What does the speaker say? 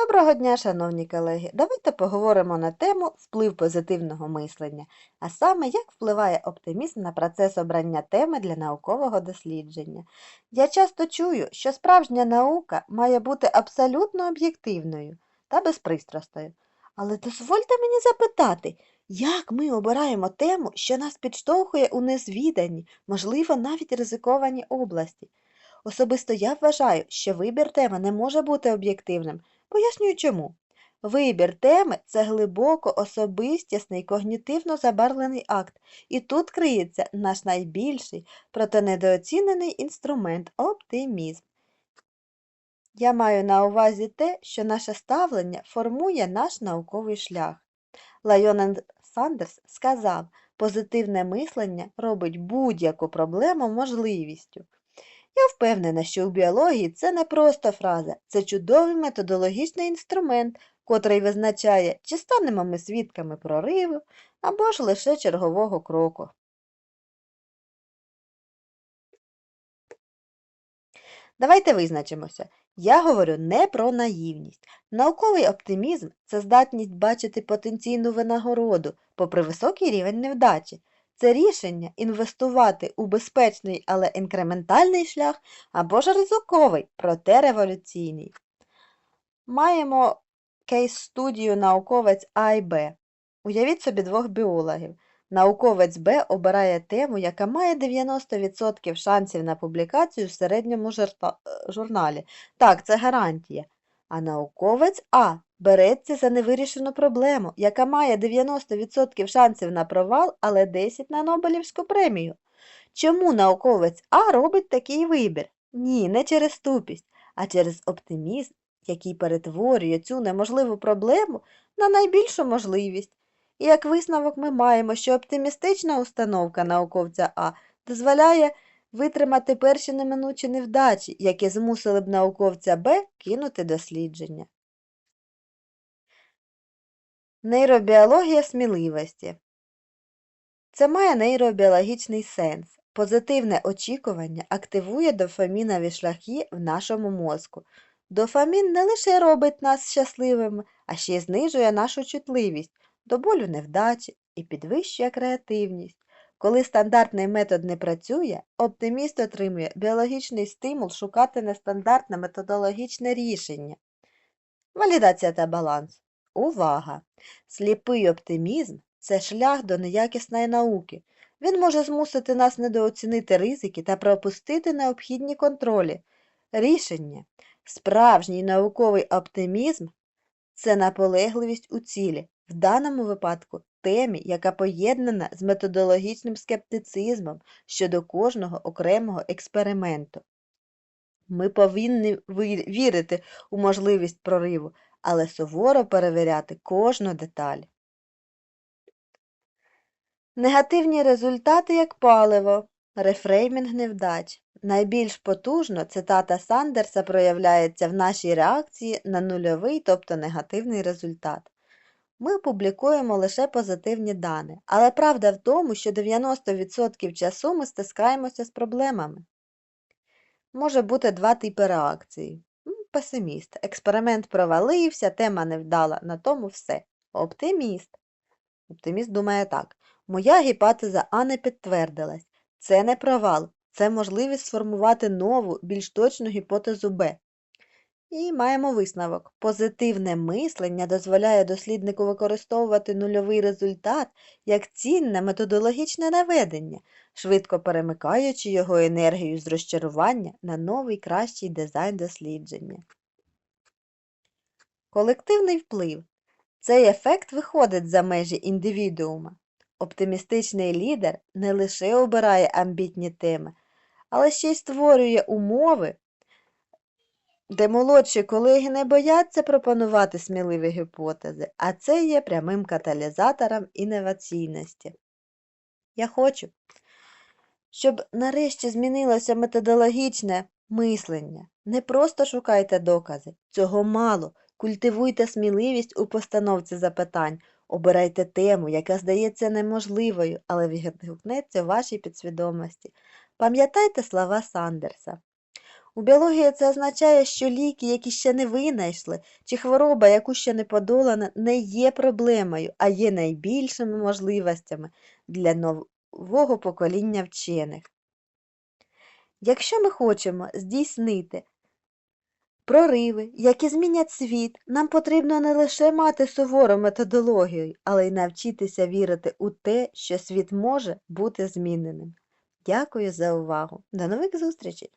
Доброго дня, шановні колеги! Давайте поговоримо на тему вплив позитивного мислення, а саме як впливає оптимізм на процес обрання теми для наукового дослідження. Я часто чую, що справжня наука має бути абсолютно об'єктивною та безпристрастою. Але дозвольте мені запитати, як ми обираємо тему, що нас підштовхує у незвідані, можливо, навіть ризиковані області. Особисто я вважаю, що вибір теми не може бути об'єктивним. Пояснюю чому. Вибір теми це глибоко особистісний когнітивно забарвлений акт, і тут криється наш найбільший, проте недооцінений інструмент оптимізм. Я маю на увазі те, що наше ставлення формує наш науковий шлях. Лайонен Сандерс сказав, позитивне мислення робить будь-яку проблему можливістю. Я впевнена, що у біології це не просто фраза, це чудовий методологічний інструмент, котрий визначає, чи станемо ми свідками прориву або ж лише чергового кроку. Давайте визначимося. Я говорю не про наївність. Науковий оптимізм це здатність бачити потенційну винагороду, попри високий рівень невдачі. Це рішення інвестувати у безпечний, але інкрементальний шлях або ж ризиковий, проте революційний. Маємо кейс-студію науковець А і Б. Уявіть собі двох біологів. Науковець Б обирає тему, яка має 90% шансів на публікацію в середньому е, журналі. Так, це гарантія. А науковець А береться за невирішену проблему, яка має 90% шансів на провал, але 10 на Нобелівську премію. Чому науковець А робить такий вибір? Ні, не через тупість, а через оптимізм, який перетворює цю неможливу проблему на найбільшу можливість. І як висновок ми маємо, що оптимістична установка науковця А дозволяє витримати перші неминучі невдачі, які змусили б науковця Б кинути дослідження. Нейробіологія сміливості. Це має нейробіологічний сенс. Позитивне очікування активує дофамінові шляхи в нашому мозку. Дофамін не лише робить нас щасливими, а ще й знижує нашу чутливість до болю невдачі і підвищує креативність. Коли стандартний метод не працює, оптиміст отримує біологічний стимул шукати нестандартне методологічне рішення. Валідація та баланс. Увага! Сліпий оптимізм це шлях до неякісної науки. Він може змусити нас недооцінити ризики та пропустити необхідні контролі. Рішення. Справжній науковий оптимізм це наполегливість у цілі, в даному випадку темі, яка поєднана з методологічним скептицизмом щодо кожного окремого експерименту. Ми повинні вірити у можливість прориву, але суворо перевіряти кожну деталь. Негативні результати як паливо. Рефреймінг невдач. Найбільш потужно цитата Сандерса проявляється в нашій реакції на нульовий, тобто негативний результат. Ми публікуємо лише позитивні дані, але правда в тому, що 90% часу ми стискаємося з проблемами. Може бути два типи реакції. Песиміст. Експеримент провалився, тема невдала, на тому все. Оптиміст. Оптиміст думає так. Моя гіпотеза А не підтвердилась. Це не провал, це можливість сформувати нову, більш точну гіпотезу Б. І маємо висновок. Позитивне мислення дозволяє досліднику використовувати нульовий результат як цінне методологічне наведення, швидко перемикаючи його енергію з розчарування на новий кращий дизайн дослідження. Колективний вплив. Цей ефект виходить за межі індивідуума. Оптимістичний лідер не лише обирає амбітні теми, але ще й створює умови, де молодші колеги не бояться пропонувати сміливі гіпотези, а це є прямим каталізатором інноваційності. Я хочу, щоб нарешті змінилося методологічне мислення. Не просто шукайте докази, цього мало. Культивуйте сміливість у постановці запитань, обирайте тему, яка здається неможливою, але відгукнеться в вашій підсвідомості. Пам'ятайте слова Сандерса. У біології це означає, що ліки, які ще не винайшли, чи хвороба, яку ще не подолана, не є проблемою, а є найбільшими можливостями для нового покоління вчених. Якщо ми хочемо здійснити прориви, які змінять світ, нам потрібно не лише мати сувору методологію, але й навчитися вірити у те, що світ може бути зміненим. Дякую за увагу. До нових зустрічей!